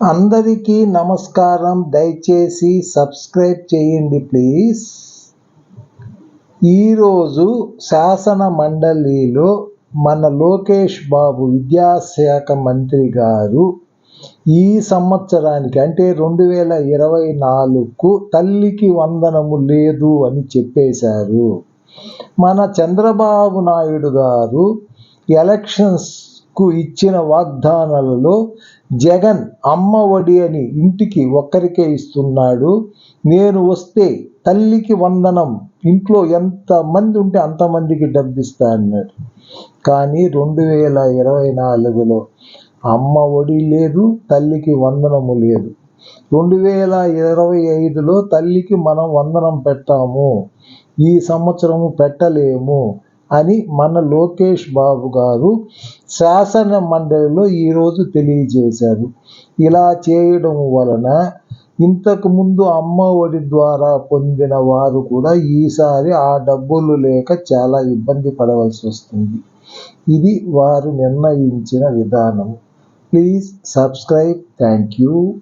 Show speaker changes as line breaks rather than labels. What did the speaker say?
అందరికీ నమస్కారం. దయచేసి సబ్స్క్రైబ్ చేయండి ప్లీజ్. ఈరోజు శాసన మండలిలో మన లోకేష్ బాబు విద్యాశాఖ మంత్రి గారు ఈ సంవత్సరానికి అంటే రెండు వేల ఇరవై నాలుగుకు తల్లికి వందనము లేదు అని చెప్పేశారు. మన చంద్రబాబు నాయుడు గారు ఎలక్షన్స్ కు ఇచ్చిన వాగ్దానాలలో జగన్ అమ్మ ఒడి అని ఇంటికి ఒక్కరికే ఇస్తున్నాడు. నేను వస్తే తల్లికి వందనం ఇంట్లో ఎంతమంది ఉంటే అంతమందికి డబ్బిస్తా అన్నాడు. కానీ రెండు వేల ఇరవై నాలుగులో అమ్మ ఒడి లేదు తల్లికి వందనము లేదు. రెండు వేల ఇరవై ఐదులో తల్లికి మనం వందనం పెట్టాము. ఈ సంవత్సరము పెట్టలేము. అని మన లోకేష్ బాబు గారు శాసన మండలిలో ఈరోజు తెలియజేశారు. ఇలా చేయడం వలన ఇంతకుముందు అమ్మ ఒడి ద్వారా పొందిన వారు కూడా ఈసారి ఆ డబ్బులు లేక చాలా ఇబ్బంది పడవలసి వస్తుంది. ఇది వారు నిర్ణయించిన విధానం. Please subscribe. Thank you.